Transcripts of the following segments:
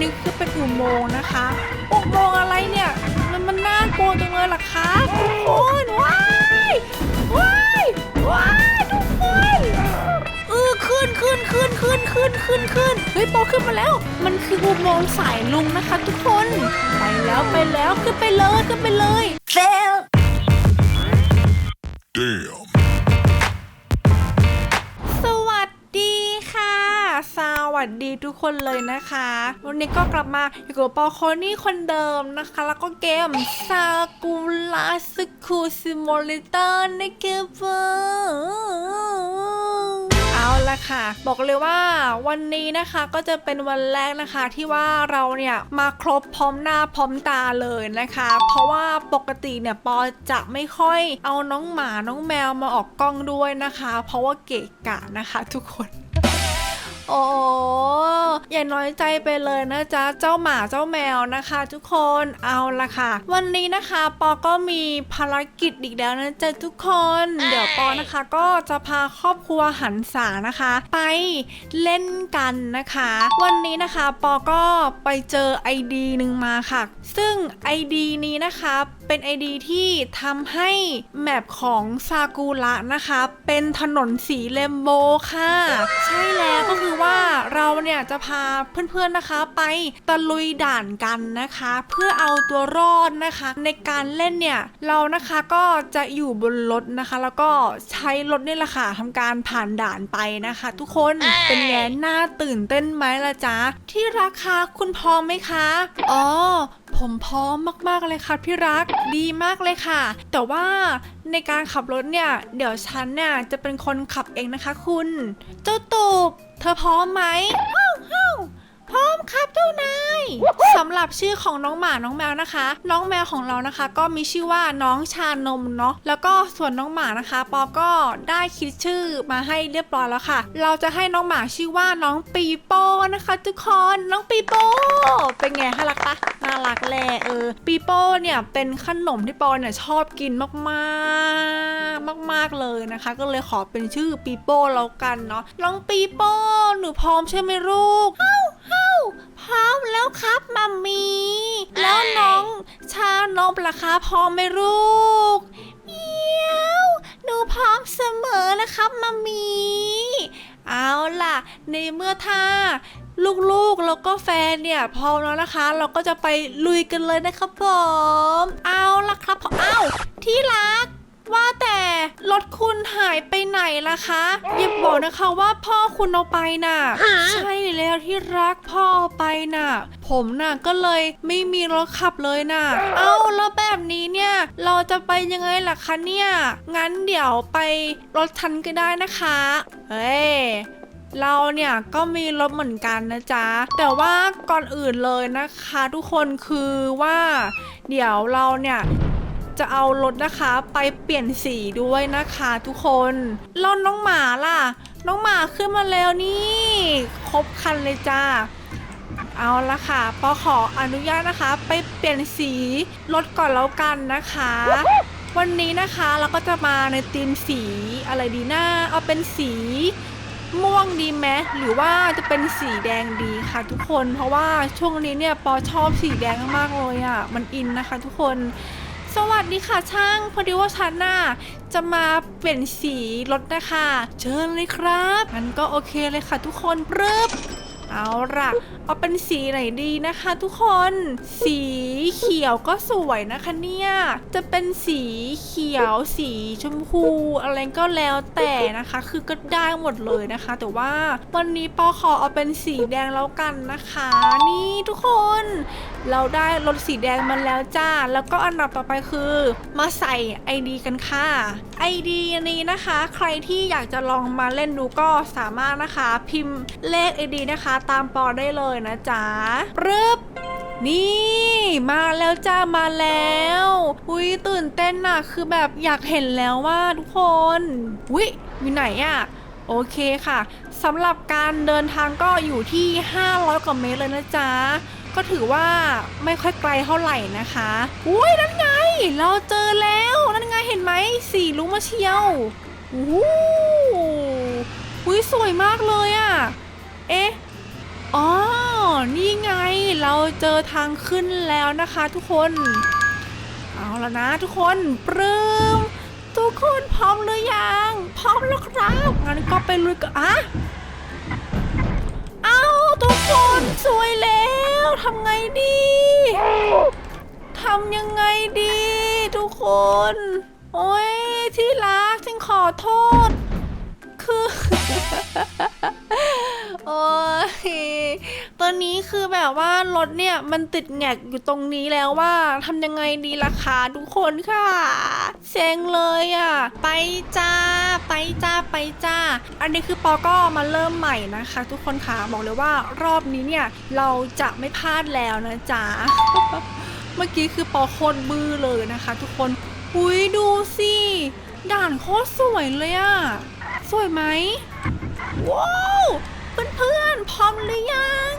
นี้คือเป็นอุโมงค์นะคะอุโมงค์อะไรเนี่ยมันมันน่ากลัวจังเลยล่ะคะทุกคนว้ายว้ายว้ายทุกคนเออขึ้นขึ้นขึ้นขึ้นขึ้นขึ้นขึ้นเฮ้ยโปขึ้นมาแล้ว มันคืออุโมงค์สายลุงนะคะ ทุกคนไปแล้วไปแล้วขึ้นไปเลยขึ้นไปเลย Fail. วัสดีทุกคนเลยนะคะ วันนี้ก็กลับมาอยู่กับปอโคนี่คนเดิมนะคะ แล้วก็เกมซากุระสคูซิมเลเตอร์ในเกมเวอร์เอาละค่ะ บอกเลยว่าวันนี้นะคะก็จะเป็นวันแรกนะคะที่ว่าเราเนี่ยมาครบพร้อมหน้าพร้อมตาเลยนะคะ เพราะว่าปกติเนี่ยปอจะไม่ค่อยเอาน้องหมาน้องแมวมาออกกล้องด้วยนะคะ เพราะว่าเกะกะนะคะทุกคน โอ้อย่าน้อยใจไปเลยนะจ๊ะ เจ้าหมาเจ้าแมวนะคะ ทุกคนเอาละค่ะ วันนี้นะคะปอก็มีภารกิจอีกแล้วนะจ๊ะทุกคน เดี๋ยวปอนะคะก็จะพาครอบครัวหันษานะคะ ไปเล่นกันนะคะ วันนี้นะคะปอก็ไปเจอไอดีหนึ่งมาค่ะ ซึ่งไอดีนี้นะคะ เป็นไอดีที่ทำให้แมปของซากุระนะคะ เป็นถนนสีเลมโบค่ะ ใช่แล้วก็คือว่าเราเนี่ยจะพาเพื่อนๆนะคะ ไปตะลุยด่านกันนะคะ เพื่อเอาตัวรอดนะคะ ในการเล่นเนี่ยเรานะคะก็จะอยู่บนรถนะคะ แล้วก็ใช้รถนี่แหละค่ะทำการผ่านด่านไปนะคะ ทุกคนเป็นไงน่าตื่นเต้นไหมล่ะจ๊ะที่ราคาคุณพร้อมไหมคะ อ๋อ ผมพร้อมมากๆเลยค่ะพี่รักดีมากเลยค่ะ แต่ว่าในการขับรถเนี่ยเดี๋ยวฉันเนี่ยจะเป็นคนขับเองนะคะคุณ เจ้าตูบเธอพร้อมไหม พร้อมครับเจ้านายสำหรับชื่อของน้องหมาน้องแมวนะคะ น้องแมวของเรานะคะ ก็มีชื่อว่าน้องชานมเนาะแล้วก็ส่วนน้องหมานะคะปอก็ได้คิดชื่อมาให้เรียบร้อยแล้วค่ะ เราจะให้น้องหมาชื่อว่าน้องปีโป้นะคะทุกคนน้องปีโป้เป็นไงน่ารักปะน่ารักแหละเออปีโป้เนี่ยเป็นขนมที่ปอเนี่ยชอบกินมากๆมาก ๆเลยนะคะ ก็เลยขอเป็นชื่อปีโป้แล้วกันเนาะน้องปีโป้หนูพร้อมใช่ไหมลูกเฮ้าเฮ้า พร้อมแล้วครับมัมมี่แล้วน้องชานมล่ะคะพร้อมไหมลูกเมียวหนูพร้อมเสมอนะครับมัมมี่เอาล่ะ ในเมื่อถ้าลูกๆแล้วก็แฟนเนี่ยพร้อมแล้วนะคะ เราก็จะไปลุยกันเลยนะครับผม เอาล่ะครับผมเอาที่รัก ว่าแต่รถคุณหายไปไหนล่ะคะอย่าบอกนะคะว่าพ่อคุณเอาไปน่ะ ใช่แล้วที่รักพ่อเอาไปน่ะ ผมน่ะก็เลยไม่มีรถขับเลยน่ะ เอาแล้วแบบนี้เนี่ยเราจะไปยังไงล่ะคะเนี่ย งั้นเดี๋ยวไปรถทันก็ได้นะคะ เฮ้ยเราเนี่ยก็มีรถเหมือนกันนะจ๊ะ แต่ว่าก่อนอื่นเลยนะคะ ทุกคนคือว่า เดี๋ยวเราเนี่ย จะเอารถนะคะไปเปลี่ยนสีด้วยนะคะทุกคนแล้วน้องหมาล่ะ น้องหมาขึ้นมาแล้วนี่ครบคันเลยจ้าเอาละค่ะปอขออนุญาตนะคะ ไปเปลี่ยนสีรถก่อนแล้วกันนะคะ วันนี้นะคะเราก็จะมาในธีมสีอะไรดีหนะเอาเป็นสีม่วงดีไหมหรือว่าจะเป็นสีแดงดีค่ะทุกคน เพราะว่าช่วงนี้เนี่ยปอชอบสีแดงมากเลยอะ่ะ มันอินนะคะทุกคน สวัสดีค่ะช่าง พอดีว่าฉันน่ะจะมาเปลี่ยนสีรถนะคะ เชิญเลยครับมันก็โอเคเลยค่ะทุกคนปรึบเอาล่ะเอาเป็นสีไหนดีนะคะทุกคน สีเขียวก็สวยนะคะเนี่ย จะเป็นสีเขียวสีชมพู อะไรก็แล้วแต่นะคะ คือก็ได้หมดเลยนะคะ แต่ว่าวันนี้ปอขอเอาเป็นสีแดงแล้วกันนะคะ นี่ทุกคน เราได้รถสีแดงมาแล้วจ้า แล้วก็อันดับต่อไปคือ มาใส่ ID กันค่ะ ID นี้นะคะ ใครที่อยากจะลองมาเล่นดูก็สามารถนะคะ พิมพ์เลข ID นะคะ ตามปอได้เลยยนะจ๊ะรึบนี่มาแล้วจ้ามาแล้วอุ้ยตื่นเต้นน่ะคือแบบอยากเห็นแล้วว่าทุกคนอุ้ยอยู่ไหนอะโอเคค่ะสำหรับการเดินทางก็อยู่ที่ 500กว่าเมตรเลยนะจ๊ะก็ถือว่าไม่ค่อยไกลเท่าไหร่นะคะอุ้ยนั่นไง เราเจอแล้วนั่นไงเห็นไหมสีลุงมาเชียวโอ้โหอุ้ยสวยมากเลยอะเอ๊ะ นี่ไงเราเจอทางขึ้นแล้วนะคะทุกคน เอาแล้วนะทุกคนปรื้มทุกคนพร้อมหรือยัง พร้อมแล้วครับงั้นก็ไปลุยกันอะเอาทุกคนสวยแล้วทำไงดีทำยังไงดี ทุกคน โอ้ยที่รักฉันขอโทษ คือโอ้ยตอนนี้คือแบบว่ารถเนี่ยมันติดแงกอยู่ตรงนี้แล้วว่าทำยังไงดีล่ะคะทุกคนค่ะเซ็งเลยอะ่ะ ไปจ้า ไปจ้าไปจ้า อันนี้คือปอก็มาเริ่มใหม่นะคะ ทุกคนค่ะบอกเลยว่ารอบนี้เนี่ยเราจะไม่พลาดแล้วนะจ๊ะเมื่อกี้คือปอโคตรบื้อเลยนะคะ ทุกคนอุ้ยดูสิด่านโคตรสวยเลยอะ สวยไหมว้าวเพื่อนๆพร้อมหรือยัง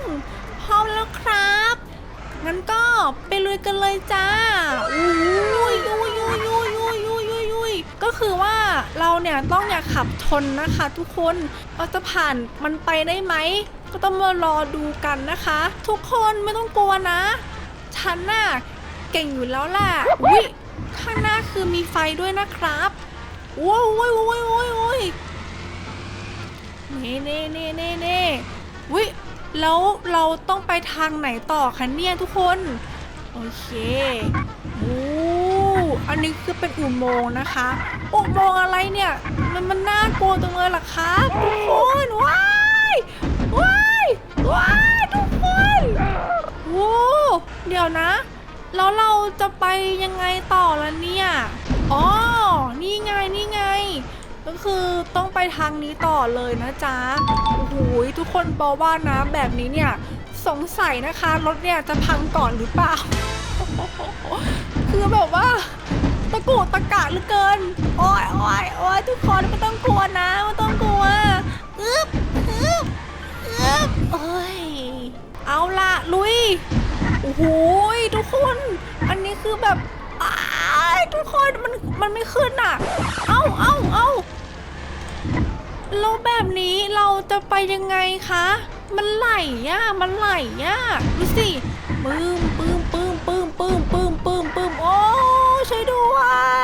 พร้อมแล้วครับ งั้นก็ไปลุยกันเลยจ้าอุ้ยยุยยุยยุยยุยยุยยุยยุยก็คือว่าเราเนี่ยต้องอย่าขับชนนะคะทุกคนเราจะผ่านมันไปได้ไหม ก็ต้องมารอดูกันนะคะ ทุกคนไม่ต้องกลัวนะ ฉันน่ะเก่งอยู่แล้วแหละอุ้ยข้างหน้าคือมีไฟด้วยนะครับว้าวว้าวว้าวว้าวว้าว น่เน่เน่เน่เน่วิแล้วเราต้องไปทางไหนต่อคะเนี่ยทุกคน โอเคโอ้อันนี้คือเป็นอุโมงค์นะคะ อุโมงค์อะไรเนี่ย มันมันน่ากลัวจังเลยล่ะครับทุกคนว้ายว้ายว้ายทุกคนโอ้เดี๋ยวนะ แล้วเราจะไปยังไงต่อละเนี่ย อ๋อ นี่ไงนี่ไง ก็คือต้องไปทางนี้ต่อเลยนะจ๊ะโอ้โหทุกคนบอกว่านะแบบนี้เนี่ยสงสัยนะคะรถเนี่ยจะพังก่อนหรือเปล่า คือแบบว่าตะกุกตะกะเหลือเกิน โอ้ยโอ้ยโอ้ยทุกคนไม่ต้องกลัวนะไม่ต้องกลัวอึบอึบอึบเอ้ย เอาละลุย โอ้โหทุกคน อันนี้คือแบบอ้ายทุกคนมันมันไม่ขึ้นอะ เอ้าเอ้าเอ้า แล้วแบบนี้เราจะไปยังไงคะ มันไหลอะมันไหลอะดูสิปื้มปื้มปื้มปื้มปื้มปื้มปื้มปื้มโอ้ช่วยด้ว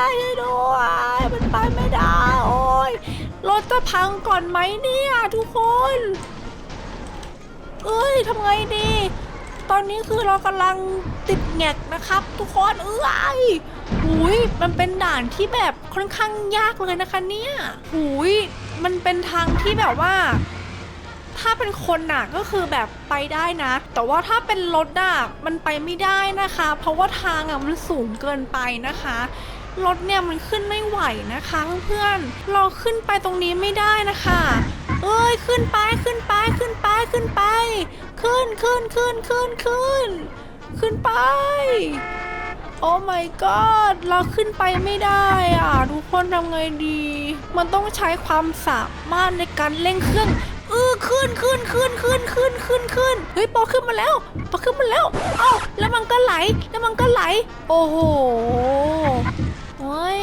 ยช่วยด้วยมันไปไม่ได้โอ้ยรถจะพังก่อนไหมเนี่ยทุกคนเอ้ยทำไงดี ตอนนี้คือเรากำลังติดแงกนะครับ ทุกคนเอ้ย หุยมันเป็นด่านที่แบบค่อนข้างยากเลยนะคะเนี่ยหุยมันเป็นทางที่แบบว่า ถ้าเป็นคนน่ะก็คือแบบไปได้นะ แต่ว่าถ้าเป็นรถน่ะมันไปไม่ได้นะคะ เพราะว่าทางอะมันสูงเกินไปนะคะรถเนี่ยมันขึ้นไม่ไหวนะคะเพื่อนๆเราขึ้นไปตรงนี้ไม่ได้นะคะ เอ้ยขึ้นไปขึ้นไปขึ้นไปขึ้นไป ขึ้นขึ้นขึ้นขึ้นขึ้น ขึ้นไป โอ้ my god เราขึ้นไปไม่ได้อะ ทุกคนทำไงดี มันต้องใช้ความสามารถในการเร่งเครื่องเออขึ้นขึ้นขึ้นขึ้นขึ้นขึ้นขึ้นเฮ้ยปอขึ้นมาแล้วปอขึ้นมาแล้วเอ้าแล้วมันก็ไหลแล้วมันก็ไหล โอ้โหโอ้ย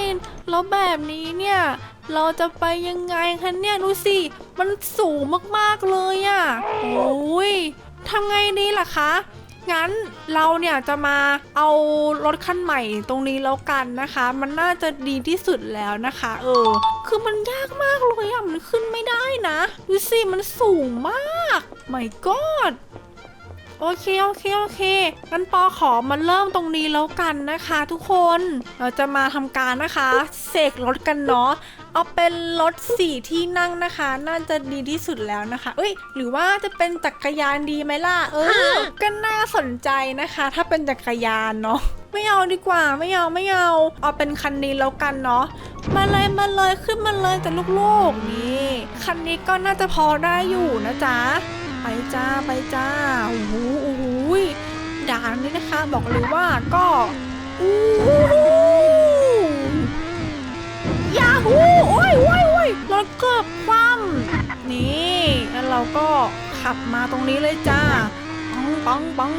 แล้วแบบนี้เนี่ยเราจะไปยังไงคะเนี่ยดูสิ มันสูงมากๆเลยอะ่ะโอ้ยทำไงดีล่ะคะ งั้นเราเนี่ยจะมาเอารถคันใหม่ตรงนี้แล้วกันนะคะ มันน่าจะดีที่สุดแล้วนะคะ เออ คือมันยากมากเลยอะมันขึ้นไม่ได้นะ ดูสิมันสูงมาก my god โอเคโอเคโอเคงั้นปอขอมาเริ่มตรงนี้แล้วกันนะคะ ทุกคนเราจะมาทำการนะคะเสกรถกันเนาะเอาเป็นรถสี่ที่นั่งนะคะ น่าจะดีที่สุดแล้วนะคะเอ้ย หรือว่าจะเป็นจักรยานดีไหมล่ะเออก็น่าสนใจนะคะ ถ้าเป็นจักรยานเนาะไม่เอาดีกว่าไม่เอาไม่เอา เอาเป็นคันนี้แล้วกันเนาะมาเลยมาเลยขึ้นมาเลยแต่ลูกๆนี่คันนี้ก็น่าจะพอได้อยู่นะจ๊ะ ไปจ้าไปจ้าโอ้โหโอ้โหด่านนี้นะคะ บอกเลยว่าก็อู้หูยาฮูโอ้ยโอ้ยโอ้ยรถเกือบคว่ำนี่แล้วเราก็ขับมาตรงนี้เลยจ้าปังปังปัง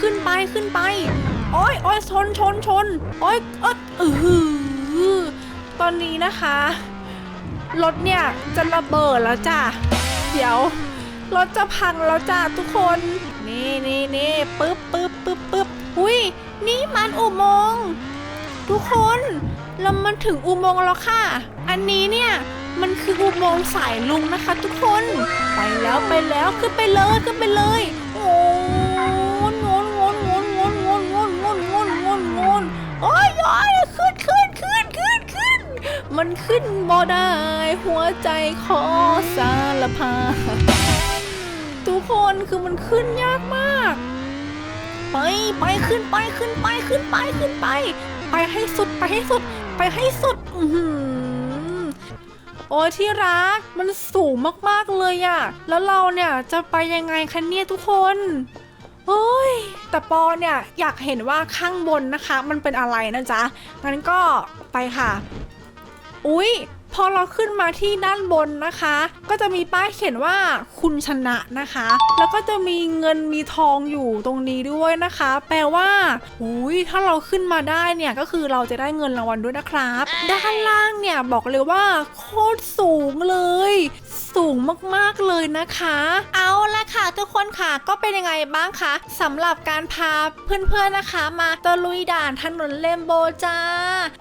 ขึ้นไปขึ้นไปโอ้ยโอ้ยชนชนชนโอ้ยเออเออตอนนี้นะคะรถเนี่ยจะระเบิดแล้วจ้ะ เดี๋ยว รถจะพังแล้วจ้าทุกคน นี่นี่นี่ปึ๊บปึ๊บปึ๊บปึ๊บอุ้ยนี่มันอุโมงค์ทุกคนเรามันถึงอุโมงค์แล้วค่ะ อันนี้เนี่ยมันคืออุโมงค์สายลุงนะคะ ทุกคน ไปแล้วไปแล้วขึ้นไปเลยขึ้นไปเลยโอ้งนงนงนงนงนงนงนงนงนงนโอ้ยโอ้ยขึ้นขึ้นขึ้นขึ้นขึ้น มันขึ้นบ่ได้ หัวใจขอสารพา ทุกคนคือมันขึ้นยากมาก ไปไปขึ้นไปขึ้นไปขึ้นไปขึ้นไป ไปให้สุดไปให้สุด ไปให้สุดอือหือโอ้ที่รักมันสูงมากๆเลยอะแล้วเราเนี่ยจะไปยังไงคะเนี่ยทุกคนเฮ้ยแต่ปอเนี่ยอยากเห็นว่าข้างบนนะคะ มันเป็นอะไรนะจ๊ะงั้นก็ไปค่ะ อุ๊ย พอเราขึ้นมาที่ด้านบนนะคะ ก็จะมีป้ายเขียนว่าคุณชนะนะคะ แล้วก็จะมีเงินมีทองอยู่ตรงนี้ด้วยนะคะ แปลว่าอุ๊ยถ้าเราขึ้นมาได้เนี่ยก็คือเราจะได้เงินรางวัลด้วยนะครับ ด้านล่างเนี่ยบอกเลยว่าโคตรสูงเลย สูงมากๆเลยนะคะ เอาละค่ะทุกคนค่ะก็เป็นยังไงบ้างคะสำหรับการพาเพื่อนๆนะคะ มาตะลุยด่านถนนเลมโบจ้า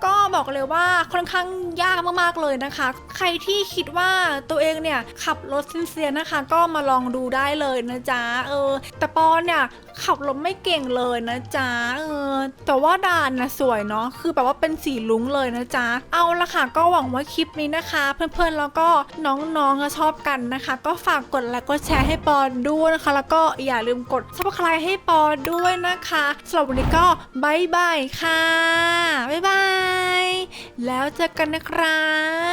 ก็บอกเลยว่าค่อนข้างยากมากๆเลยนะคะ ใครที่คิดว่าตัวเองเนี่ยขับรถเซียนๆนะคะ ก็มาลองดูได้เลยนะจ๊ะเออ แต่ปอนเนี่ยขับรถไม่เก่งเลยนะจ๊ะเออแต่ว่าด่านนะสวยเนาะคือแบบว่าเป็นสีลุ้งเลยนะจ๊ะเอาละค่ะก็หวังว่าคลิปนี้นะคะ เพื่อนๆแล้วก็น้องๆจะชอบกันนะคะ ก็ฝากกดไลค์กดแชร์ให้ปอนด้วยนะคะ แล้วก็อย่าลืมกด subscribe ให้ปอนด้วยนะคะสำหรับวันนี้ก็บายบายค่ะบายบายแล้วเจอกันนะครับ